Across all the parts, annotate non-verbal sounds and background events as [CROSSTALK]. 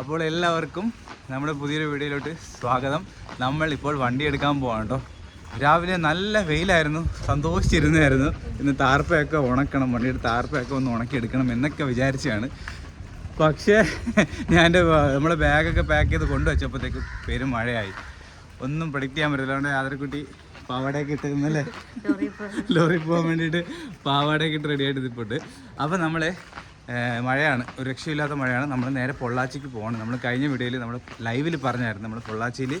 അപ്പോൾ എല്ലാവർക്കും നമ്മുടെ പുതിയൊരു വീഡിയോയിലോട്ട് സ്വാഗതം. നമ്മൾ ഇപ്പോൾ വണ്ടി എടുക്കാൻ പോവാണ് കേട്ടോ രാവിലെ നല്ല വെയിലായിരുന്നു സന്തോഷിച്ചിരുന്നായിരുന്നു. ഇന്ന് താർപ്പയൊക്കെ ഉണക്കണം വണ്ടിയുടെ താർപ്പയൊക്കെ ഒന്ന് ഉണക്കി എടുക്കണം എന്നൊക്കെ വിചാരിച്ചാണ് പക്ഷേ ഞാൻ എന്റെ നമ്മുടെ ബാഗൊക്കെ പാക്ക് ചെയ്ത് കൊണ്ടുവച്ചപ്പോഴത്തേക്ക് പെരും മഴയായി. ഒന്നും പ്രഡിക്റ്റ് ചെയ്യാൻ പറ്റില്ല അതുകൊണ്ട് ആദരക്കുട്ടി പാവാടയൊക്കെ ഇട്ടിരുന്നല്ലേ? ലോറി പോകാൻ വേണ്ടിയിട്ട് പാവാടയൊക്കെ ഇട്ട് റെഡി ആയിട്ട് ഇതിപ്പോട്ട്. അപ്പോൾ നമ്മൾ മഴയാണ്. ഒരു രക്ഷയില്ലാത്ത മഴയാണ്. നമ്മൾ നേരെ പൊള്ളാച്ചിക്ക് പോകണം നമ്മൾ കഴിഞ്ഞ വീഡിയോയിൽ നമ്മൾ ലൈവിൽ പറഞ്ഞായിരുന്നു. നമ്മൾ പൊള്ളാച്ചിയിൽ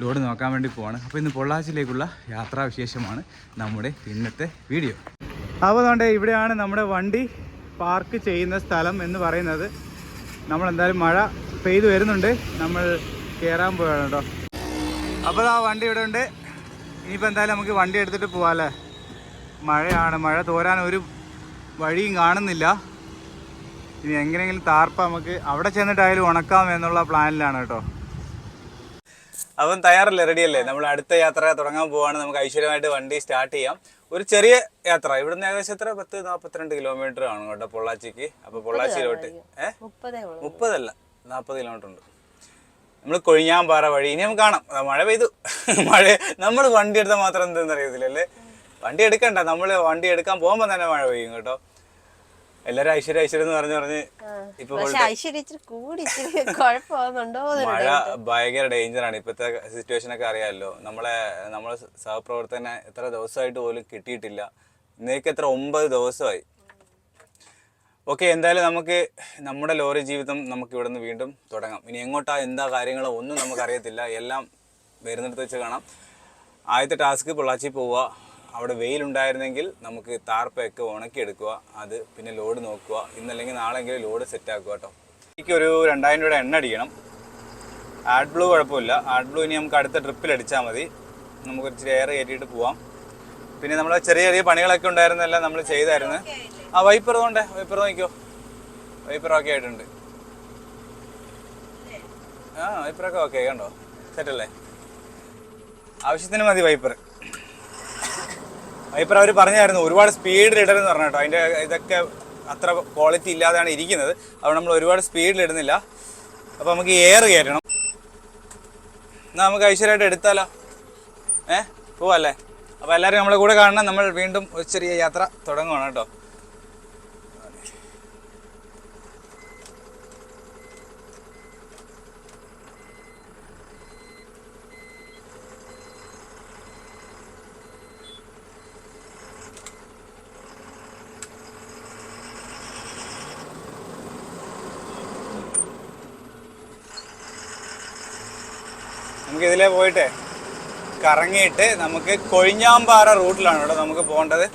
ലോഡ് നോക്കാൻ വേണ്ടി പോവാണ്. അപ്പോൾ ഇന്ന് പൊള്ളാച്ചിയിലേക്കുള്ള യാത്രാവിശേഷമാണ് നമ്മുടെ ഇന്നത്തെ വീഡിയോ. അപ്പോൾ അതുകൊണ്ട് ഇവിടെയാണ് നമ്മുടെ വണ്ടി പാർക്ക് ചെയ്യുന്ന സ്ഥലം എന്ന് പറയുന്നത്. നമ്മൾ എന്തായാലും മഴ പെയ്തു വരുന്നുണ്ട്. നമ്മൾ കയറാൻ പോവാണ് കേട്ടോ. അപ്പോൾ ആ വണ്ടി ഇവിടെ ഉണ്ട്. ഇനിയിപ്പോൾ എന്തായാലും നമുക്ക് വണ്ടി എടുത്തിട്ട് പോവാല്ലേ? മഴയാണ്. മഴ തോരാൻ ഒരു വഴിയും കാണുന്നില്ല. ഇനി എങ്ങനെയെങ്കിലും താർപ്പ നമുക്ക് അവിടെ ചെന്നിട്ടായാലും ഉണക്കാം എന്നുള്ള പ്ലാനിലാണ് കേട്ടോ. അപ്പം തയ്യാറല്ലേ? റെഡിയല്ലേ? നമ്മൾ അടുത്ത യാത്ര തുടങ്ങാൻ പോവാണ്. നമുക്ക് ഐശ്വര്യമായിട്ട് വണ്ടി സ്റ്റാർട്ട് ചെയ്യാം. ഒരു ചെറിയ യാത്ര. ഇവിടുന്ന് ഏകദേശം എത്ര? പത്ത് നാൽപ്പത്തിരണ്ട് കിലോമീറ്റർ ആണ് കേട്ടോ പൊള്ളാച്ചിക്ക്. അപ്പോൾ പൊള്ളാച്ചിയിലോട്ട് ഏഹ് മുപ്പതല്ല നാൽപ്പത് കിലോമീറ്റർ ഉണ്ട്. നമ്മൾ കൊഴിഞ്ഞാമ്പാറ വഴി. ഇനി നമുക്ക് കാണാം. മഴ പെയ്തു. [LAUGHS] മഴ. നമ്മൾ വണ്ടി എടുത്താൽ മാത്രം എന്തെന്ന് അറിയത്തില്ല അല്ലേ? വണ്ടി എടുക്കണ്ട. നമ്മൾ വണ്ടി എടുക്കാൻ പോകുമ്പോൾ തന്നെ മഴ പെയ്യും കേട്ടോ. എല്ലാവരും ഐശ്വര്യ ഐശ്വര്യ എന്ന് പറഞ്ഞു പറഞ്ഞ് ഇപ്പൊ പക്ഷെ ഐശ്വര്യ ഇച്ചിരി കൂടി ഇച്ചിരി കുഴപ്പമാകുന്നുണ്ടോ മഴ ഭയങ്കര ഡേഞ്ചറാണ് ഇപ്പത്തെ സിറ്റുവേഷൻ ഒക്കെ അറിയാമല്ലോ നമ്മളെ നമ്മളെ സഹപ്രവർത്തകനെ എത്ര ദിവസമായിട്ട് പോലും കിട്ടിയിട്ടില്ല. ഇന്നേക്ക് എത്ര ഒമ്പത് ദിവസമായി. ഓക്കെ എന്തായാലും നമുക്ക് നമ്മുടെ ലോറി ജീവിതം നമുക്ക് ഇവിടെ നിന്ന് വീണ്ടും തുടങ്ങാം. ഇനി എങ്ങോട്ടാ എന്താ കാര്യങ്ങളോ ഒന്നും നമുക്ക് അറിയത്തില്ല എല്ലാം വരുന്നിടത്ത് വെച്ച് കാണാം. ആദ്യത്തെ ടാസ്ക് പൊള്ളാച്ചി പോവുക. അവിടെ വെയിലുണ്ടായിരുന്നെങ്കിൽ നമുക്ക് താർപ്പയൊക്കെ ഉണക്കിയെടുക്കുക അത് പിന്നെ ലോഡ് നോക്കുക ഇന്നല്ലെങ്കിൽ നാളെങ്കിലും ലോഡ് സെറ്റ് ആക്കുക കേട്ടോ. എനിക്കൊരു രണ്ടായിരം രൂപയുടെ എണ്ണ അടിക്കണം. ആഡ് ബ്ലൂ കുഴപ്പമില്ല. ആഡ് ബ്ലൂ ഇനി നമുക്ക് അടുത്ത ട്രിപ്പിൽ അടിച്ചാൽ മതി. നമുക്ക് ഇച്ചിരി എയർ കയറ്റിയിട്ട് പോവാം. പിന്നെ നമ്മളെ ചെറിയ ചെറിയ പണികളൊക്കെ ഉണ്ടായിരുന്നെല്ലാം നമ്മൾ ചെയ്തായിരുന്നു. ആ വൈപ്പർ തോണ്ടേ വൈപ്പർ നോക്കിയോ വൈപ്പർ ഓക്കെ ആയിട്ടുണ്ട്. ആ വൈപ്പറൊക്കെ ഓക്കെ കണ്ടോ? സെറ്റല്ലേ ആവശ്യത്തിന് മതി വൈപ്പർ വൈപ്പർ അവർ പറഞ്ഞായിരുന്നു ഒരുപാട് സ്പീഡിൽ ഇടരുതെന്ന് പറഞ്ഞു കേട്ടോ അതിന്റെ ഇതൊക്കെ അത്ര ക്വാളിറ്റി ഇല്ലാതെയാണ് ഇരിക്കുന്നത്. അതുകൊണ്ട് നമ്മൾ ഒരുപാട് സ്പീഡിൽ ഇടുന്നില്ല. അപ്പോൾ നമുക്ക് എയർ കയറ്റണം. എന്നാൽ നമുക്ക് ഐശ്വര്യമായിട്ട് എടുത്താലോ? ഏ? പോവല്ലേ? അപ്പോൾ എല്ലാവരും നമ്മളെ കൂടെ കാണണം. നമ്മൾ വീണ്ടും ഒരു ചെറിയ യാത്ര തുടങ്ങുകയാണ് കേട്ടോ. നമുക്ക് ഇതിലേ പോയിട്ട് കറങ്ങിയിട്ട് നമുക്ക് കൊഴിഞ്ഞാമ്പാറ റൂട്ടിലാണ് കേട്ടോ നമുക്ക് പോകേണ്ടത്.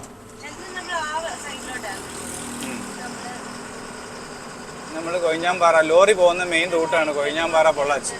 നമ്മൾ കൊഴിഞ്ഞാമ്പാറ ലോറി പോകുന്ന മെയിൻ റൂട്ടാണ് കൊഴിഞ്ഞാമ്പാറ പൊള്ളാച്ചി.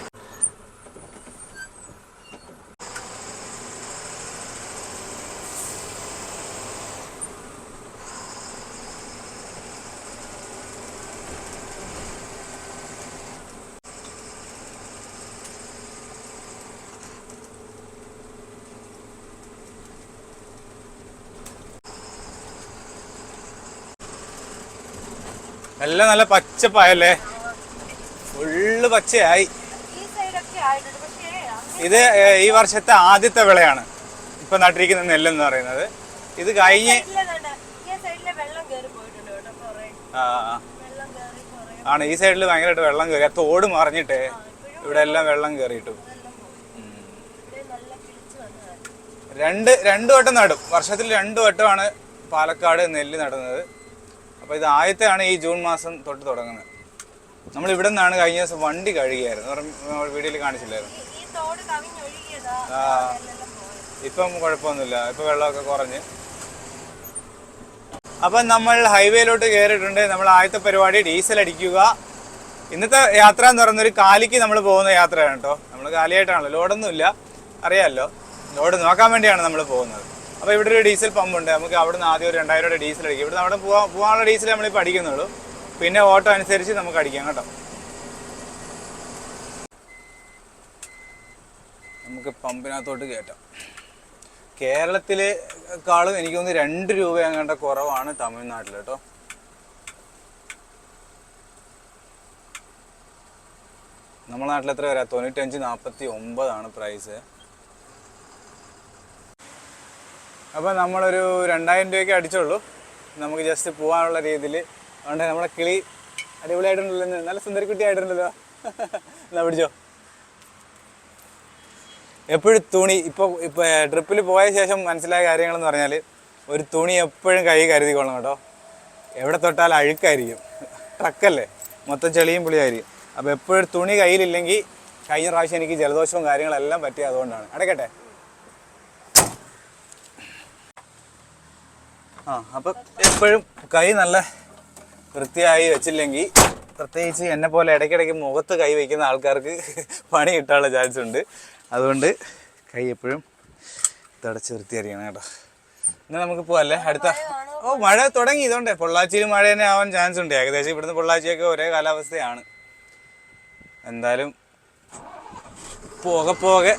എല്ലാം നല്ല പച്ചപ്പായല്ലേ? ഫുള്ള് പച്ചയായി. ഇത് ഈ വർഷത്തെ ആദ്യത്തെ വിളയാണ് ഇപ്പൊ നട്ടിരിക്കുന്ന നെല്ലെന്ന് പറയുന്നത്. ഇത് കഴിഞ്ഞ് ആ, ആണ് ഈ സൈഡിൽ ഭയങ്കരമായിട്ട് വെള്ളം കയറി ആ തോട് മറിഞ്ഞിട്ടേ ഇവിടെ എല്ലാം വെള്ളം കയറിയിട്ടു നല്ല രണ്ട് രണ്ടു വട്ടം നടും. വർഷത്തിൽ രണ്ടു വട്ടമാണ് പാലക്കാട് നെല്ല് നടുന്നത്. അപ്പോൾ ഇത് ആദ്യത്തെയാണ് ഈ ജൂൺ മാസം തൊട്ട് തുടങ്ങുന്നത്. നമ്മൾ ഇവിടെ നിന്നാണ് കഴിഞ്ഞ ദിവസം വണ്ടി കഴുകിയായിരുന്നു. വീഡിയോയിൽ കാണിച്ചില്ലായിരുന്നു. ആ ഇപ്പം കുഴപ്പമൊന്നുമില്ല. ഇപ്പം വെള്ളമൊക്കെ കുറഞ്ഞ്. അപ്പം നമ്മൾ ഹൈവേയിലോട്ട് കയറിയിട്ടുണ്ട്. നമ്മൾ ആദ്യത്തെ പരിപാടി ഡീസൽ അടിക്കുക. ഇന്നത്തെ യാത്ര എന്ന് പറയുന്ന ഒരു കാലിക്ക് നമ്മൾ പോകുന്ന യാത്രയാണ് കേട്ടോ. നമ്മൾ കാലിയായിട്ടാണല്ലോ. ലോഡൊന്നുമില്ല. അറിയാമല്ലോ. ലോഡ് നോക്കാൻ വേണ്ടിയാണ് നമ്മൾ പോകുന്നത്. അപ്പോൾ ഇവിടെ ഒരു ഡീസൽ പമ്പ് ഉണ്ട്. നമുക്ക് അവിടെ നിന്ന് ആദ്യം ഒരു രണ്ടായിരം രൂപ ഡീസൽ അടിക്കും. ഇവിടെ അവിടെ പോകാൻ പോകാനുള്ള ഡീസൽ നമ്മളിപ്പോൾ അടിക്കുന്നുള്ളൂ പിന്നെ ഓട്ടോ അനുസരിച്ച് നമുക്ക് അടിക്കാം കേട്ടോ. നമുക്ക് പമ്പിനകത്തോട്ട് കയറ്റാം. കേരളത്തിലേക്കാളും എനിക്ക് തോന്നുന്നു രണ്ട് രൂപ അങ്ങോട്ട് കുറവാണ് തമിഴ്നാട്ടിൽ കേട്ടോ. നമ്മളെ നാട്ടിൽ എത്ര വരാം? തൊണ്ണൂറ്റഞ്ച് നാൽപ്പത്തി ഒമ്പതാണ് പ്രൈസ് അപ്പോൾ നമ്മളൊരു രണ്ടായിരം രൂപയ്ക്ക് അടിച്ചുള്ളൂ. നമുക്ക് ജസ്റ്റ് പോകാനുള്ള രീതിയിൽ അതുകൊണ്ട് നമ്മളെ കിളി അടിപൊളിയായിട്ടുണ്ടല്ലോ. നല്ല സുന്ദരിക്കുട്ടി ആയിട്ടുണ്ടല്ലോ [LAUGHS] എന്നാ പിടിച്ചോ. എപ്പോഴും തുണി ഇപ്പോൾ ഇപ്പോൾ ട്രിപ്പിൽ പോയ ശേഷം മനസ്സിലായ കാര്യങ്ങളെന്ന് പറഞ്ഞാൽ ഒരു തുണി എപ്പോഴും കൈ കരുതിക്കൊള്ളണം കേട്ടോ. എവിടെ തൊട്ടാൽ അഴുക്കായിരിക്കും. ട്രക്കല്ലേ മൊത്തം ചെളിയും പുളിയായിരിക്കും. അപ്പോൾ എപ്പോഴും തുണി കയ്യിലില്ലെങ്കിൽ കഴിഞ്ഞ പ്രാവശ്യം എനിക്ക് ജലദോഷവും കാര്യങ്ങളെല്ലാം പറ്റിയത് അതുകൊണ്ടാണ്. അടയ്ക്കട്ടെ ആ അപ്പം എപ്പോഴും കൈ നല്ല വൃത്തിയായി വെച്ചില്ലെങ്കിൽ പ്രത്യേകിച്ച് എന്നെ പോലെ ഇടയ്ക്കിടയ്ക്ക് മുഖത്ത് കൈ വയ്ക്കുന്ന ആൾക്കാർക്ക് പണി കിട്ടാനുള്ള ചാൻസ് ഉണ്ട് അതുകൊണ്ട് കൈ എപ്പോഴും തുടച്ച് വൃത്തിയായിരിക്കണം കേട്ടോ. എന്നാൽ നമുക്ക് പോവല്ലേ അടുത്ത ഓ മഴ തുടങ്ങി. ഇതുകൊണ്ട് പൊള്ളാച്ചിയിൽ മഴ തന്നെ ആവാൻ ചാൻസ് ഉണ്ട്. ഏകദേശം ഇവിടുന്ന് പൊള്ളാച്ചിയൊക്കെ ഒരേ കാലാവസ്ഥയാണ്. എന്തായാലും പോകെ പോകെ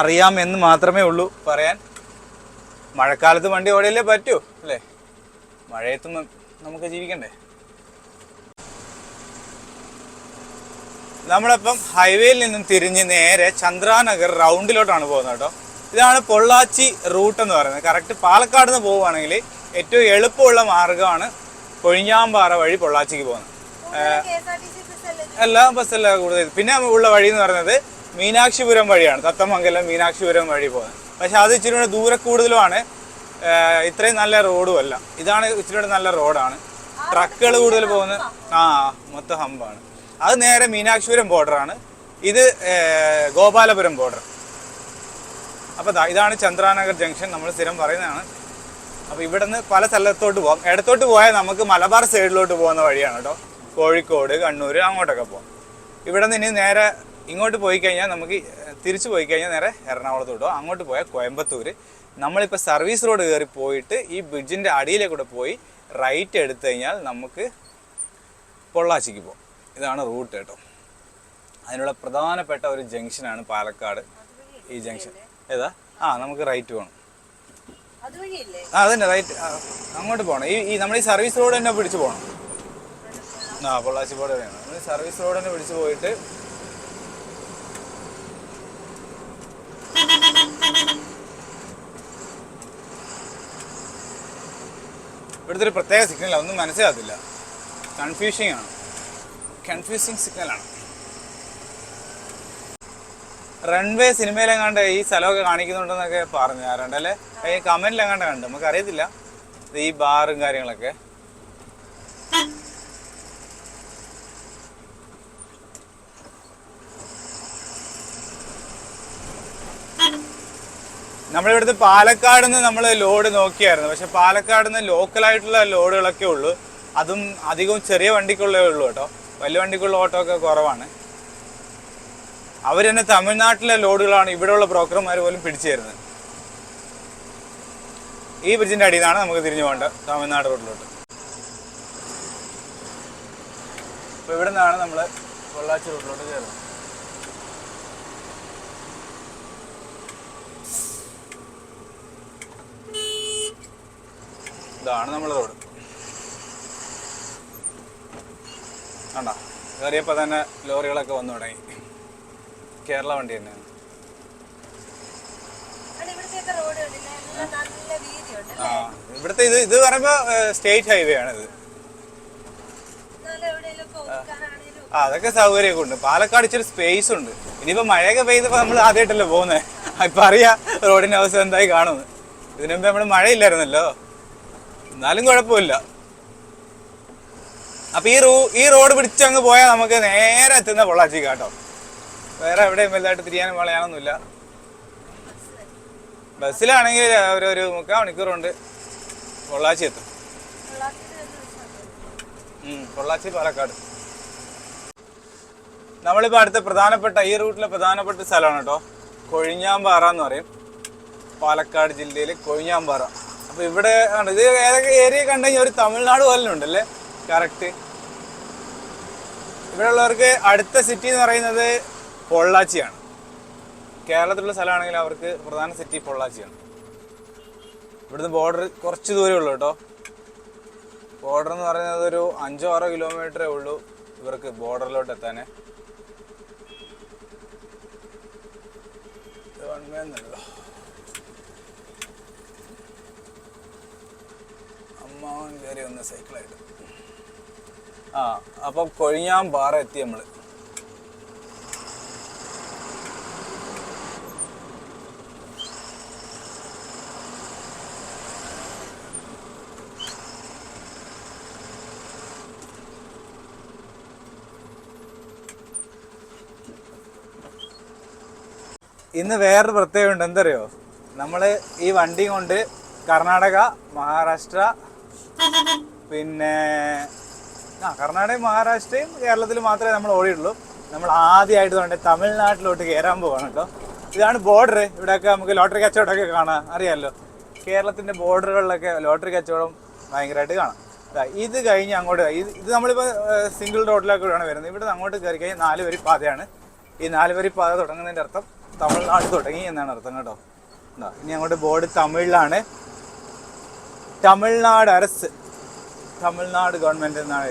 അറിയാമെന്ന് മാത്രമേ ഉള്ളൂ പറയാൻ. മഴക്കാലത്ത് വണ്ടി ഓടിയല്ലേ പറ്റൂ അല്ലേ? മഴയത്ത് നമുക്ക് ജീവിക്കണ്ടേ? നമ്മളിപ്പം ഹൈവേയിൽ നിന്നും തിരിഞ്ഞ് നേരെ ചന്ദ്രാനഗർ റൗണ്ടിലോട്ടാണ് പോകുന്നത് കേട്ടോ. ഇതാണ് പൊള്ളാച്ചി റൂട്ട് എന്ന് പറയുന്നത്. കറക്റ്റ് പാലക്കാട് നിന്ന് പോവുകയാണെങ്കിൽ ഏറ്റവും എളുപ്പമുള്ള മാർഗമാണ് കൊഴിഞ്ഞാമ്പാറ വഴി പൊള്ളാച്ചിക്ക് പോകുന്നത്? എല്ലാ ബസ്സല്ല കൂടുതൽ. പിന്നെ ഉള്ള വഴി എന്ന് പറയുന്നത് മീനാക്ഷിപുരം വഴിയാണ്. തത്തമംഗലം മീനാക്ഷിപുരം വഴി പോകുന്നത്. പക്ഷെ അത് ഇച്ചിരി കൂടെ ദൂരെ കൂടുതലുമാണ്. ഇത്രയും നല്ല റോഡും അല്ല. ഇതാണ് ഇച്ചിരി കൂടെ നല്ല റോഡാണ്. ട്രക്കുകൾ കൂടുതൽ പോകുന്ന ആ മൊത്തം ഹമ്പാണ്. അത് നേരെ മീനാക്ഷിപുരം ബോർഡറാണ് ഇത് ഗോപാലപുരം ബോർഡർ അപ്പോൾ ഇതാണ് ചന്ദ്രാനഗർ ജംഗ്ഷൻ നമ്മൾ സ്ഥിരം പറയുന്നതാണ്. അപ്പോൾ ഇവിടുന്ന് പല സ്ഥലത്തോട്ട് പോകാം ഇടത്തോട്ട് പോയാൽ നമുക്ക് മലബാർ സൈഡിലോട്ട് പോകുന്ന വഴിയാണ് കേട്ടോ കോഴിക്കോട് കണ്ണൂർ അങ്ങോട്ടൊക്കെ പോകാം ഇവിടെ നിന്ന് ഇനി നേരെ ഇങ്ങോട്ട് പോയി കഴിഞ്ഞാൽ നമുക്ക് തിരിച്ചു പോയി കഴിഞ്ഞാൽ നേരെ എറണാകുളത്ത് പോകും അങ്ങോട്ട് പോയാൽ കോയമ്പത്തൂർ നമ്മളിപ്പോൾ സർവീസ് റോഡ് കയറി പോയിട്ട് ഈ ബ്രിഡ്ജിന്റെ അടിയിലേക്കൂടെ പോയി റൈറ്റ് എടുത്തു കഴിഞ്ഞാൽ നമുക്ക് പൊള്ളാച്ചിക്ക് പോകും ഇതാണ് റൂട്ട് കേട്ടോ. അതിനുള്ള പ്രധാനപ്പെട്ട ഒരു ജംഗ്ഷനാണ് പാലക്കാട്. ഈ ജംഗ്ഷൻ ഏതാ? ആ നമുക്ക് റൈറ്റ് പോകണം ആ അതന്നെ റൈറ്റ് അങ്ങോട്ട് പോകണം ഈ ഈ നമ്മൾ ഈ സർവീസ് റോഡ് തന്നെ പിടിച്ച് പോകണം ആ പൊള്ളാച്ചി പോലെ വരെയാണ് നമ്മൾ സർവീസ് റോഡ് തന്നെ പിടിച്ച് പോയിട്ട് ഇവിടുത്തെ ഒരു പ്രത്യേക സിഗ്നലാണ് ഒന്നും മനസ്സിലാകത്തില്ല. കൺഫ്യൂഷിംഗ് ആണ്. കൺഫ്യൂസിങ് സിഗ്നലാണ് റൺവേ സിനിമയിലെങ്ങാണ്ട് ഈ സ്ഥലമൊക്കെ കാണിക്കുന്നുണ്ടെന്നൊക്കെ പറഞ്ഞു ആരുണ്ടല്ലേ കമന്റിലെങ്ങാണ്ട് കണ്ടു. നമുക്ക് അറിയത്തില്ല ഈ ബാറും കാര്യങ്ങളൊക്കെ. നമ്മളിവിടുത്തെ പാലക്കാട് നിന്ന് നമ്മൾ ലോഡ് നോക്കിയായിരുന്നു. പക്ഷെ പാലക്കാട് നിന്ന് ലോക്കലായിട്ടുള്ള ലോഡുകളൊക്കെ ഉള്ളൂ. അതും അധികവും ചെറിയ വണ്ടിക്കുള്ളേ ഉള്ളൂ കേട്ടോ. വലിയ വണ്ടിക്കുള്ള ഓട്ടോ ഒക്കെ കുറവാണ്. അവർ തന്നെ തമിഴ്നാട്ടിലെ ലോഡുകളാണ് ഇവിടെയുള്ള ബ്രോക്കർമാർ പോലും പിടിച്ചു തരുന്നത് ഈ ബ്രിഡ്ജിന്റെ അടിയിൽ നിന്നാണ് നമുക്ക് തിരിഞ്ഞു പോകേണ്ടത് തമിഴ്നാട് റോഡിലോട്ട്. അപ്പോൾ ഇവിടെ നിന്നാണ് നമ്മൾ പൊള്ളാച്ചി റോഡിലോട്ട് കയറുന്നത്. ഇതാണ് നമ്മുടെ റോഡ്. കണ്ടോ? കയറിയപ്പോൾ തന്നെ ലോറികളൊക്കെ വന്നു തുടങ്ങി. കേരള വണ്ടി തന്നെയാണ്. ആ ഇവിടുത്തെ ഇത് ഇത് പറയുമ്പോൾ സ്റ്റേറ്റ് ഹൈവേ ആണ് ഇത്. ആ അതൊക്കെ സൗകര്യമൊക്കെ ഉണ്ട്. പാലക്കാട് ഇച്ചിരി സ്പേസ് ഉണ്ട്. ഇനിയിപ്പോൾ മഴയൊക്കെ പെയ്തപ്പോൾ നമ്മൾ ആദ്യമായിട്ടല്ലേ പോകുന്നത് ഇപ്പം അറിയാം റോഡിന്റെ അവസ്ഥ എന്തായി കാണുന്നത് ഇതിനു മുമ്പ് നമ്മൾ മഴയില്ലായിരുന്നല്ലോ. എന്നാലും കുഴപ്പമില്ല. അപ്പൊ ഈ റൂ ഈ റോഡ് പിടിച്ചങ്ങ് പോയാൽ നമുക്ക് നേരെ എത്തുന്ന പൊള്ളാച്ചി കേട്ടോ. വേറെ എവിടെയും വലുതായിട്ട് തിരിയാനും വളയാനൊന്നുമില്ല. ബസ്സിലാണെങ്കിൽ ഒരു ഒരു മുക്കാൽ മണിക്കൂറുണ്ട്. പൊള്ളാച്ചി എത്തും. പൊള്ളാച്ചി പാലക്കാട്. നമ്മളിപ്പോൾ അടുത്ത പ്രധാനപ്പെട്ട ഈ റൂട്ടിലെ പ്രധാനപ്പെട്ട സ്ഥലമാണ് കേട്ടോ. കൊഴിഞ്ഞാമ്പാറ എന്ന് പറയും. പാലക്കാട് ജില്ലയിലെ കൊഴിഞ്ഞാമ്പാറ. അപ്പൊ ഇവിടെ ആണ്. ഇത് ഏതൊക്കെ ഏരിയ കണ്ടു ഒരു തമിഴ്നാട് പോലുണ്ടല്ലേ കറക്റ്റ് ഇവിടെ ഉള്ളവർക്ക് അടുത്ത സിറ്റി എന്ന് പറയുന്നത് പൊള്ളാച്ചിയാണ്. കേരളത്തിലുള്ള സ്ഥലമാണെങ്കിൽ അവർക്ക് പ്രധാന സിറ്റി പൊള്ളാച്ചിയാണ്. ഇവിടുന്ന് ബോർഡർ കുറച്ച് ദൂരമേ ഉള്ളൂ കേട്ടോ. ബോർഡർ എന്ന് പറയുന്നത് ഒരു അഞ്ചോ ആറോ കിലോമീറ്ററേ ഉള്ളൂ ഇവർക്ക് ബോർഡറിലോട്ട് എത്താൻ ഗവൺമെന്റ് അമ്മാവൻ കയറി വന്ന സൈക്കിളായിട്ട് ആ അപ്പം കൊഴിഞ്ഞാൻ പാറ എത്തി നമ്മൾ. ഇന്ന് വേറൊരു പ്രത്യേകമുണ്ട് എന്തറിയോ? നമ്മൾ ഈ വണ്ടി കൊണ്ട് കർണാടക മഹാരാഷ്ട്ര പിന്നെ ആ കർണാടകയും മഹാരാഷ്ട്രയും കേരളത്തിൽ മാത്രമേ നമ്മൾ ഓടിയുള്ളൂ നമ്മൾ ആദ്യമായിട്ട് കൊണ്ട് തമിഴ്നാട്ടിലോട്ട് കയറാൻ പോവാണ് കേട്ടോ. ഇതാണ് ബോർഡർ ഇവിടെയൊക്കെ നമുക്ക് ലോട്ടറി കച്ചവടമൊക്കെ കാണാം. അറിയാമല്ലോ കേരളത്തിന്റെ ബോർഡറുകളിലൊക്കെ ലോട്ടറി കച്ചവടം ഭയങ്കരമായിട്ട് കാണാം. ഇത് കഴിഞ്ഞ് അങ്ങോട്ട് ഇത് ഇത് നമ്മളിപ്പോൾ സിംഗിൾ റോഡിലൊക്കെയാണ് വരുന്നത്. ഇവിടെ അങ്ങോട്ട് കയറി കഴിഞ്ഞാൽ നാല് വരി പാതയാണ്. ഈ നാല് വരി പാത തുടങ്ങുന്നതിന്റെ അർത്ഥം തമിഴ്നാട് തുടങ്ങി എന്നാണ് അർത്ഥം കേട്ടോ. ഇനി അങ്ങോട്ട് ബോർഡ് തമിഴിലാണ്. തമിഴ്നാട് അരസ്. തമിഴ്നാട് ഗവൺമെന്റ് എന്നാണ്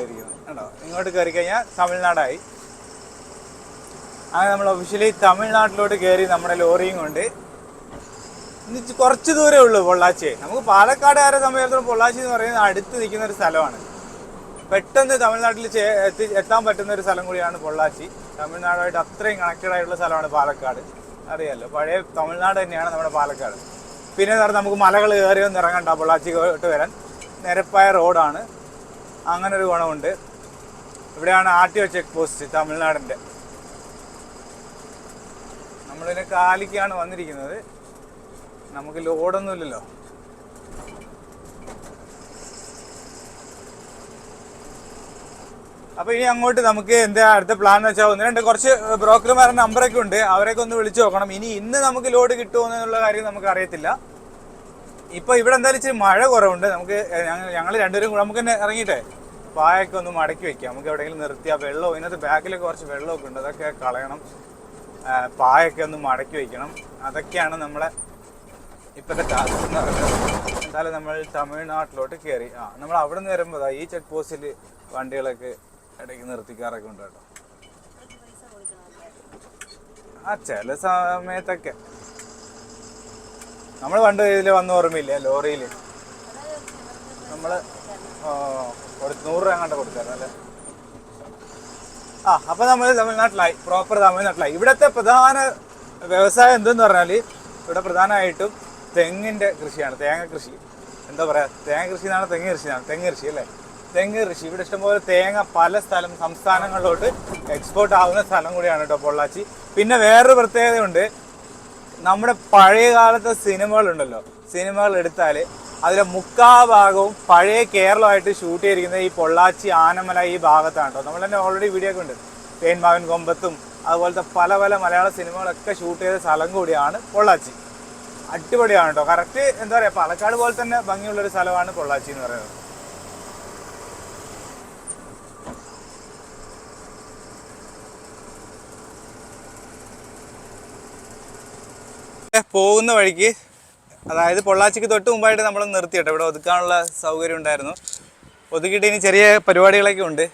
കേട്ടോ. ഇങ്ങോട്ട് കയറി കഴിഞ്ഞാൽ തമിഴ്നാടായി. അങ്ങനെ നമ്മൾ ഒഫീഷ്യലി തമിഴ്നാട്ടിലോട്ട് കയറി നമ്മുടെ ലോറിയും കൊണ്ട് കുറച്ച് ദൂരമേ ഉള്ളൂ പൊള്ളാച്ചി നമുക്ക് പാലക്കാട് പാലക്കാടുകാരെ സംബന്ധിച്ചിടത്തോളം പൊള്ളാച്ചി എന്ന് പറയുന്നത് അടുത്ത് നിൽക്കുന്ന ഒരു സ്ഥലമാണ്. പെട്ടെന്ന് തമിഴ്നാട്ടിൽ എത്തി എത്താൻ പറ്റുന്ന ഒരു സ്ഥലം കൂടിയാണ് പൊള്ളാച്ചി. തമിഴ്നാടുമായിട്ട് അത്രയും കണക്റ്റഡ് ആയിട്ടുള്ള സ്ഥലമാണ് പാലക്കാട്. അറിയാലോ പഴയ തമിഴ്നാട് തന്നെയാണ് നമ്മുടെ പാലക്കാട്. പിന്നെ നമുക്ക് മലകൾ കയറി ഒന്നും ഇറങ്ങണ്ട പൊള്ളാച്ചി വരാൻ. നിരപ്പായ റോഡാണ് അങ്ങനെ ഒരു ഗുണമുണ്ട്. ഇവിടെയാണ് R T O check post തമിഴ്നാടിന്റെ. നമ്മളിതിനെ കാലിക്കാണ് വന്നിരിക്കുന്നത്. നമുക്ക് ലോഡൊന്നുമില്ലല്ലോ. അപ്പൊ ഇനി അങ്ങോട്ട് നമുക്ക് എന്താ അടുത്ത പ്ലാൻ എന്ന് വെച്ചാൽ ഒന്ന് രണ്ട് കുറച്ച് ബ്രോക്കർമാരുടെ നമ്പറൊക്കെ ഉണ്ട്. അവരെയൊക്കെ ഒന്ന് വിളിച്ചു നോക്കണം. ഇനി ഇന്ന് നമുക്ക് ലോഡ് കിട്ടുമോ എന്നുള്ള കാര്യം നമുക്ക് അറിയത്തില്ല. ഇപ്പൊ ഇവിടെ എന്തായാലും ഇച്ചിരി മഴ കുറവുണ്ട്. നമുക്ക് ഞങ്ങൾ രണ്ടുപേരും കൂടെ നമുക്ക് തന്നെ ഇറങ്ങിയിട്ടേ. പായൊക്കെ ഒന്ന് മടക്കി വെക്കാം. നമുക്ക് എവിടെയെങ്കിലും നിർത്തിയാൽ വെള്ളവും ഇതിനകത്ത് ബാക്കിലൊക്കെ കുറച്ച് വെള്ളമൊക്കെ ഉണ്ട്. അതൊക്കെ കളയണം. പായൊക്കെ ഒന്ന് മടക്കി വെക്കണം. അതൊക്കെയാണ് നമ്മളെ ഇപ്പോഴത്തെ ടാസ്ക് എന്ന് പറയുന്നത്. എന്തായാലും നമ്മൾ തമിഴ്നാട്ടിലോട്ട് കയറി. ആ നമ്മൾ അവിടെ നിന്ന് വരുമ്പോൾ ഈ ചെക്ക് പോസ്റ്റിൽ വണ്ടികളൊക്കെ ഇടയ്ക്ക് നിർത്തിക്കാറൊക്കെ ഉണ്ട് കേട്ടോ. ആ ചില സമയത്തൊക്കെ. നമ്മൾ പണ്ട് ഇതിൽ വന്ന ഓർമ്മയില്ല? ലോറിയിൽ നമ്മൾ കൊടുത്ത് നൂറ് രൂപ കണ്ട കൊടുത്തായിരുന്നു അല്ലേ? ആ അപ്പൊ നമ്മൾ തമിഴ്നാട്ടിലായി. പ്രോപ്പർ തമിഴ്നാട്ടിലായി. ഇവിടുത്തെ പ്രധാന വ്യവസായം എന്തെന്ന് പറഞ്ഞാൽ ഇവിടെ പ്രധാനമായിട്ടും തെങ്ങിന്റെ കൃഷിയാണ്. തേങ്ങ കൃഷി. എന്താ പറയാ? തേങ്ങ കൃഷി എന്നാണ് തെങ്ങ് കൃഷി എന്നാണ്. തെങ്ങ് കൃഷി അല്ലേ? തെങ്ങ് കൃഷി. ഇവിടെ ഇഷ്ടംപോലെ തേങ്ങ പല സ്ഥലം സംസ്ഥാനങ്ങളിലോട്ട് എക്സ്പോർട്ട് ആവുന്ന സ്ഥലം കൂടിയാണ് കേട്ടോ പൊള്ളാച്ചി. പിന്നെ വേറൊരു പ്രത്യേകതയുണ്ട്. നമ്മുടെ പഴയ കാലത്തെ സിനിമകളുണ്ടല്ലോ. സിനിമകൾ എടുത്താൽ അതിലെ മുക്കാ ഭാഗവും പഴയ കേരളമായിട്ട് ഷൂട്ട് ചെയ്തിരിക്കുന്നത് ഈ പൊള്ളാച്ചി ആനമല ഈ ഭാഗത്താണ് കേട്ടോ നമ്മൾ തന്നെ ഓൾറെഡി വീഡിയോ ഒക്കെ ഉണ്ട്. തേൻമാവൻ കൊമ്പത്തും അതുപോലത്തെ പല പല മലയാള സിനിമകളൊക്കെ ഷൂട്ട് ചെയ്ത സ്ഥലം കൂടിയാണ് പൊള്ളാച്ചി. അടിപൊളിയാണ് കേട്ടോ കറക്റ്റ് എന്താ പറയുക പാലക്കാട് പോലെ തന്നെ ഭംഗിയുള്ളൊരു സ്ഥലമാണ് പൊള്ളാച്ചി എന്ന് പറയുന്നത്. പോകുന്ന വഴിക്ക് അതായത് പൊള്ളാച്ചിക്ക് തൊട്ട് മുമ്പായിട്ട് നമ്മൾ നിർത്തിയിട്ടോ ഇവിടെ ഒതുക്കാനുള്ള സൗകര്യം ഉണ്ടായിരുന്നു. ഒതുക്കിയിട്ട് ഇനി ചെറിയ പരിപാടികളൊക്കെ ഉണ്ട്.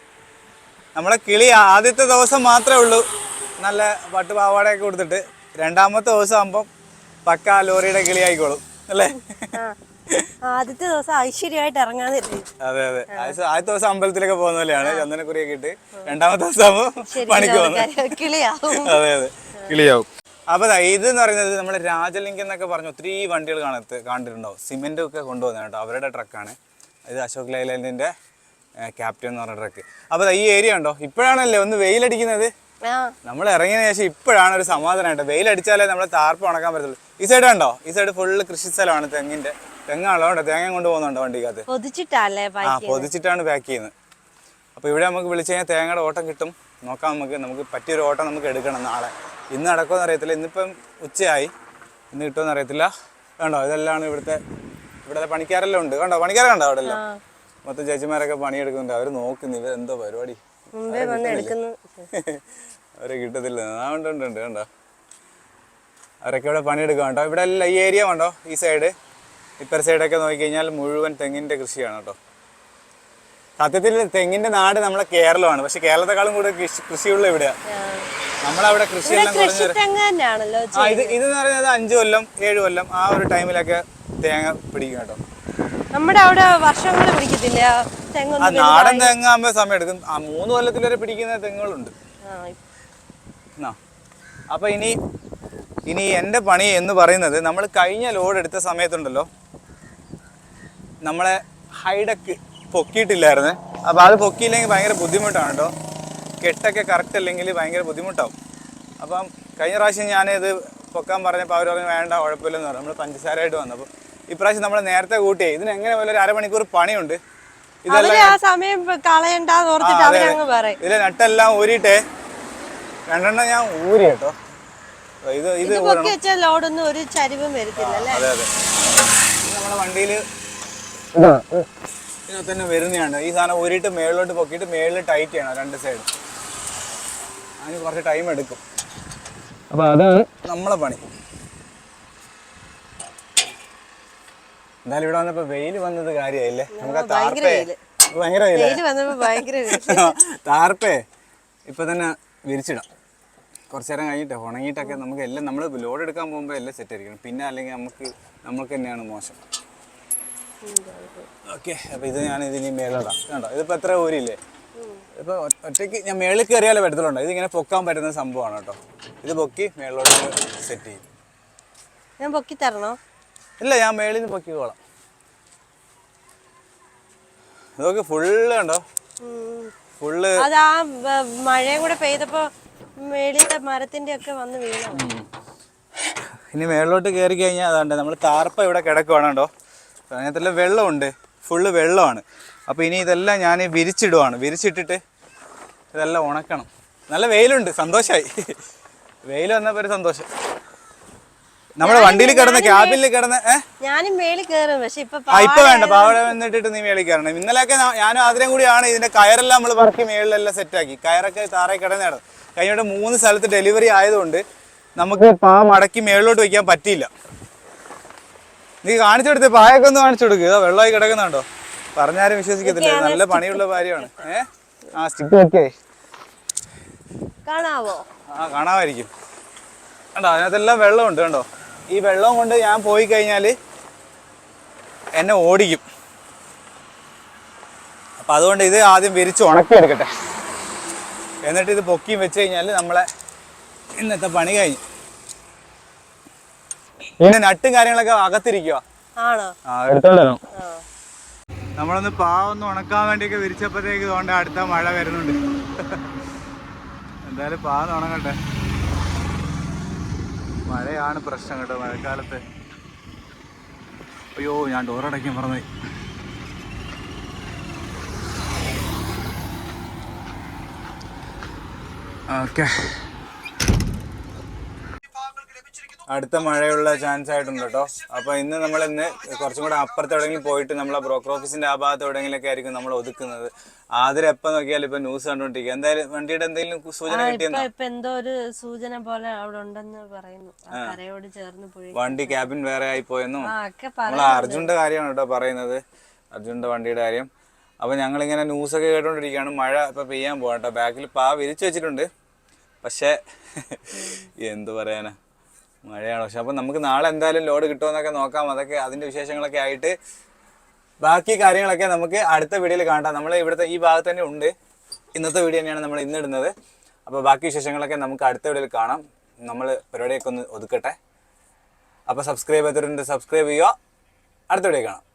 നമ്മളെ കിളി ആദ്യത്തെ ദിവസം മാത്രമേ ഉള്ളൂ. നല്ല പട്ട് പാവാടയൊക്കെ കൊടുത്തിട്ട് രണ്ടാമത്തെ ദിവസം ആകുമ്പം പക്ക ലോറിയുടെ കിളി ആയിക്കോളും അല്ലേ? ആദ്യത്തെ ദിവസം ഐശ്വര്യമായിട്ട് ഇറങ്ങാൻ തരുന്നു അതെ അതെ. ആദ്യത്തെ ദിവസം അമ്പലത്തിലൊക്കെ പോകുന്ന പോലെയാണ്. ചന്ദനക്കുറിയൊക്കെ ഇട്ട് രണ്ടാമത്തെ ദിവസം ആകുമ്പോൾ പണിക്ക് അതെ അതെ. കിളിയാവും. അപ്പൊ ദാ ഇത് എന്ന് പറയുന്നത് നമ്മൾ രാജലിംഗം എന്നൊക്കെ പറഞ്ഞു ഒത്തിരി വണ്ടികൾ കാണത്ത് കണ്ടിട്ടുണ്ടാവും. സിമെന്റ് ഒക്കെ കൊണ്ടുവന്നത് കേട്ടോ. അവരുടെ ട്രക്കാണ് ഇത് അശോക് ലൈലാൻഡിന്റെ ക്യാപ്റ്റൻ എന്ന് പറഞ്ഞ ട്രക്ക് അപ്പോൾ ഈ ഏരിയ ഉണ്ടോ? ഇപ്പോഴാണല്ലേ ഒന്ന് വെയിലടിക്കുന്നത്? നമ്മൾ ഇറങ്ങിയതിന് ശേഷം ഇപ്പോഴാണ് ഒരു സമാധാനം കേട്ടോ. വെയിലടിച്ചാലേ നമ്മളെ താർപ്പ് ഉണക്കാൻ പറ്റത്തുള്ളൂ. ഈ സൈഡ് ഉണ്ടോ? ഈ സൈഡ് ഫുള്ള് കൃഷി സ്ഥലമാണ് തെങ്ങിന്റെ. തെങ്ങാണല്ലോ തേങ്ങ കൊണ്ടുപോകുന്നുണ്ടോ വണ്ടിക്കകത്ത്? ആ പൊതിച്ചിട്ടാണ് പാക്ക് ചെയ്യുന്നത്. അപ്പോൾ ഇവിടെ നമുക്ക് വിളിച്ചു കഴിഞ്ഞാൽ തേങ്ങയുടെ ഓട്ടം കിട്ടും. നോക്കാം നമുക്ക് നമുക്ക് പറ്റിയൊരു ഓട്ടം നമുക്ക് എടുക്കണം നാളെ. ഇന്ന് നടക്കുമെന്ന് അറിയത്തില്ല. ഇന്നിപ്പം ഉച്ചയായി. ഇന്ന് കിട്ടുമെന്ന് അറിയത്തില്ല. കണ്ടോ? ഇതെല്ലാം ഇവിടുത്തെ ഇവിടുത്തെ പണിക്കാരെല്ലാം ഉണ്ട്. കണ്ടോ? പണിക്കാരെ കണ്ടോ അവിടെ എല്ലാം മൊത്തം ചേച്ചിമാരൊക്കെ പണിയെടുക്കുന്നുണ്ട്. അവർ നോക്കുന്നു. ഇവർ എന്തോ പരിപാടി? [LAUGHS] അവരെ കിട്ടത്തില്ല. ആ ഉണ്ട് ഉണ്ട് ഉണ്ട്. കണ്ടോ? അവരൊക്കെ ഇവിടെ പണിയെടുക്കുക കേട്ടോ ഇവിടെ എല്ലാം ഈ ഏരിയ കണ്ടോ ഈ സൈഡ് ഇപ്പർ സൈഡൊക്കെ നോക്കിക്കഴിഞ്ഞാൽ മുഴുവൻ തെങ്ങിന്റെ കൃഷിയാണ് കേട്ടോ. സത്യത്തിൽ തെങ്ങിന്റെ നാട് നമ്മളെ കേരളമാണ്. പക്ഷെ കേരളത്തെക്കാളും കൂടെ കൃഷി കൃഷിയുള്ള ഇവിടെയാണ് ആ. നമ്മളവിടെ കുറഞ്ഞ തന്നെയാണല്ലോ ആ ഇത് ഇതെന്ന് പറയുന്നത് അഞ്ചു കൊല്ലം ഏഴു കൊല്ലം ആ ഒരു ടൈമിലൊക്കെ തേങ്ങ പിടിക്കും കേട്ടോ. നമ്മുടെ അവിടെ വർഷങ്ങൾ പിടിക്കത്തില്ല? നാടൻ തെങ്ങ് ആകുമ്പോൾ സമയം എടുക്കും. ആ മൂന്ന് കൊല്ലത്തിൽ വരെ പിടിക്കുന്ന തെങ്ങുകളുണ്ട്. അപ്പൊ ഇനി ഇനി എന്റെ പണി എന്ന് പറയുന്നത് നമ്മൾ കഴിഞ്ഞ ലോഡ് എടുത്ത സമയത്തുണ്ടല്ലോ. നമ്മളെ ഹൈഡക്ക് പൊക്കിയിട്ടില്ലായിരുന്നേ. അപ്പോൾ അത് പൊക്കിയില്ലെങ്കിൽ ഭയങ്കര ബുദ്ധിമുട്ടാണ് കേട്ടോ കെട്ടൊക്കെ കറക്റ്റ് അല്ലെങ്കിൽ ഭയങ്കര ബുദ്ധിമുട്ടാവും. അപ്പം കഴിഞ്ഞ പ്രാവശ്യം ഞാനിത് പൊക്കാൻ പറഞ്ഞപ്പോൾ അവർ പറഞ്ഞു വേണ്ട കുഴപ്പമില്ലെന്ന് പറഞ്ഞു. നമ്മൾ പഞ്ചസാരയായിട്ട് വന്നപ്പോൾ ഇപ്രാവശ്യം നമ്മൾ നേരത്തെ കൂട്ടിയേ. ഇതിന് എങ്ങനെ പോലെ ഒരു അരമണിക്കൂർ പണിയുണ്ട്. ഇതിലെ നട്ടെല്ലാം ഊരിയിട്ടേ രണ്ടെണ്ണം ഞാൻ ഊരി കേട്ടോ. ഇത് ഇത് ലോഡൊന്നും ഒരു ചരിവും വരത്തില്ല അല്ലേ? അതെ അതെ. നമ്മളെ വണ്ടിയിൽ ഇതിനകത്ത് തന്നെ വരുന്നതാണ്. ഈ സാധനം ഊരിയിട്ട് മേളിലോട്ട് പൊക്കിയിട്ട് മേളിൽ ടൈറ്റ് ചെയ്യണം രണ്ട് സൈഡ് അതിന് കുറച്ച് ടൈം എടുക്കും. അപ്പൊ അതാണ് നമ്മളെ പണി. എന്തായാലും ഇവിടെ വന്നപ്പോ വെയിൽ വന്നത് കാര്യമായില്ലേ? നമുക്ക് ആ ഭയങ്കര താർപ്പേ [LAUGHS] ഇപ്പൊ തന്നെ വിരിച്ചിടാം. കുറച്ച് നേരം കഴിഞ്ഞിട്ട് ഉണങ്ങിയിട്ടൊക്കെ നമുക്ക് എല്ലാം നമ്മൾ ലോഡ് എടുക്കാൻ പോകുമ്പോൾ എല്ലാം സെറ്റ് ആയിരിക്കണം. പിന്നെ അല്ലെങ്കിൽ നമുക്ക് നമുക്ക് തന്നെയാണ് മോശം. ഓക്കെ അപ്പോൾ ഇത് ഞാൻ ഇതിന് മേളിടാം. കണ്ടോ? ഇതിപ്പോൾ എത്ര ഊരില്ലേ ഇപ്പോൾ ഒറ്റയ്ക്ക് ഞാൻ മേളിൽ കയറിയാലേ പറ്റത്തുള്ളൂ. ഇതിങ്ങനെ പൊക്കാൻ പറ്റുന്ന സംഭവമാണ് കേട്ടോ. ഇത് പൊക്കി മേളിലോട്ട് സെറ്റ് ചെയ്യും. ഞാൻ പൊക്കി തരണോ? ഇല്ല ഞാൻ മേളിൽ നിന്ന് പൊക്കിക്കോളാം. ഇതൊക്കെ ഫുള്ള് കണ്ടോ. ഫുള്ള് അതാ മഴയും കൂടെ പെയ്തപ്പോ മേളിത്തെ മരത്തിന്റെ ഒക്കെ വന്ന് വീണു? ഇനി മേളിലോട്ട് കയറി കഴിഞ്ഞാൽ അതാണ്ട് നമ്മൾ താർപ്പ ഇവിടെ കിടക്കുവാണ് കേട്ടോ അതിനകത്തെല്ലാം വെള്ളമുണ്ട്. ഫുള്ള് വെള്ളമാണ്. അപ്പോൾ ഇനി ഇതെല്ലാം ഞാൻ വിരിച്ചിടുവാണ്. വിരിച്ചിട്ടിട്ട് ഇതെല്ലാം ഉണക്കണം. നല്ല വെയിലുണ്ട്. സന്തോഷമായി [LAUGHS] വെയിൽ വന്നപ്പോൾ ഒരു സന്തോഷം. നമ്മുടെ വണ്ടിയിൽ കിടന്ന ക്യാബിനിൽ കിടന്ന ഞാനും മേളിൽ കയറും പക്ഷെ ഇപ്പൊ ആ ഇപ്പൊ വേണ്ട. പാവട വന്നിട്ടിട്ട് നീ മേളിൽ കയറണം. ഇന്നലെയൊക്കെ ഞാനും ആദ്യം കൂടിയാണ് ഇതിന്റെ കയറെല്ലാം നമ്മൾ പറക്കി മേളിലെല്ലാം സെറ്റാക്കി. കയറൊക്കെ താറേ കിടന്നാണ് കഴിഞ്ഞിട്ട് മൂന്ന് സ്ഥലത്ത് ഡെലിവറി ആയതുകൊണ്ട് നമുക്ക് പാ മടക്കി മേളിലോട്ട് വെക്കാൻ പറ്റിയില്ല. നീ കാണിച്ചു കൊടുത്തേ പായൊക്കെ ഒന്ന് കാണിച്ചു കൊടുക്കുക ഇതാ വെള്ളമായി കിടക്കുന്നുണ്ടോ? പറഞ്ഞാരും വിശ്വസിക്കത്തില്ല. നല്ല പണിയുള്ള കാര്യമാണ്. ഏഹ് ആ സ്റ്റിക്ക് കാണാവോ? ആ കാണാമായിരിക്കും. കണ്ടോ വെള്ളം ഉണ്ട് കണ്ടോ? ഈ വെള്ളം കൊണ്ട് ഞാൻ പോയി കഴിഞ്ഞാൽ എന്നെ ഓടിക്കും. അപ്പം അതുകൊണ്ട് ഇത് ആദ്യം വിരിച്ച് ഉണക്കിയെടുക്കട്ടെ. എന്നിട്ട് ഇത് പൊക്കിയും വെച്ച് കഴിഞ്ഞാൽ നമ്മളെ ഇന്നത്തെ പണി കഴിഞ്ഞു. പിന്നെ നട്ടും കാര്യങ്ങളൊക്കെ അകത്തിരിക്കുക എടുത്തോണ്ടോ നമ്മളൊന്ന് പാവൊന്ന് ഉണക്കാൻ വേണ്ടിയൊക്കെ വിരിച്ചപ്പോഴത്തേക്ക് തോണ്ട അടുത്ത മഴ വരുന്നുണ്ട്. എന്തായാലും പാവന്ന് ഉണങ്ങട്ടെ. മഴയാണ് പ്രശ്നം കേട്ടോ മഴക്കാലത്ത്. അയ്യോ ഞാൻ ഡോറടയ്ക്കാൻ പറഞ്ഞു ഓക്കെ. അടുത്ത മഴയുള്ള ചാൻസ് ആയിട്ടുണ്ട് കേട്ടോ അപ്പൊ ഇന്ന് നമ്മൾ ഇന്ന് കുറച്ചും കൂടെ അപ്പുറത്ത് എവിടെയെങ്കിലും പോയിട്ട് നമ്മളെ ബ്രോക്കർ ഓഫീസിന്റെ ആ ഭാഗത്ത് എവിടെയെങ്കിലൊക്കെ ആയിരിക്കും നമ്മൾ ഒതുക്കുന്നത്. ആദ്യം എപ്പൊ നോക്കിയാലും ഇപ്പൊ ന്യൂസ് കണ്ടോണ്ടിരിക്കുക എന്തായാലും വണ്ടിയുടെ എന്തെങ്കിലും സൂചന കിട്ടിയെന്നോ ഇപ്പൊ എന്തോ ഒരു സൂചന പോലെ അവിടെ ഉണ്ടെന്ന് പറയുന്നു. കരയോട് ചേർന്ന് പോയി വണ്ടി ക്യാബിൻ വേറെ ആയി പോയെന്നും നമ്മൾ അർജുന്റെ കാര്യമാണ് കേട്ടോ പറയുന്നത്. അർജുന്റെ വണ്ടിയുടെ കാര്യം. അപ്പൊ ഞങ്ങൾ ഇങ്ങനെ ന്യൂസ് ഒക്കെ കേട്ടോണ്ടിരിക്കുകയാണ്. മഴ ഇപ്പൊ പെയ്യാൻ പോവാട്ടോ ബാക്കിൽ പാ വിരിച്ചു വെച്ചിട്ടുണ്ട്. പക്ഷേ എന്തു പറയാനാ? മഴയാണ്? പക്ഷെ അപ്പൊ നമുക്ക് നാളെ എന്തായാലും ലോഡ് കിട്ടുമെന്നൊക്കെ നോക്കാം. അതൊക്കെ അതിന്റെ വിശേഷങ്ങളൊക്കെ ആയിട്ട് ബാക്കി കാര്യങ്ങളൊക്കെ നമുക്ക് അടുത്ത വീഡിയോയിൽ കാണാം. നമ്മൾ ഇവിടുത്തെ ഈ ഭാഗത്ത് തന്നെ ഉണ്ട്. ഇന്നത്തെ വീഡിയോ തന്നെയാണ് നമ്മൾ ഇന്നിടുന്നത് അപ്പോൾ ബാക്കി വിശേഷങ്ങളൊക്കെ നമുക്ക് അടുത്ത വീഡിയോയിൽ കാണാം. നമ്മൾ പരിപാടിയൊക്കെ ഒന്ന് ഒതുക്കട്ടെ. അപ്പോൾ സബ്സ്ക്രൈബ് ചെയ്തിട്ടുണ്ട് സബ്സ്ക്രൈബ് ചെയ്യുക. അടുത്ത വീഡിയോ കാണാം.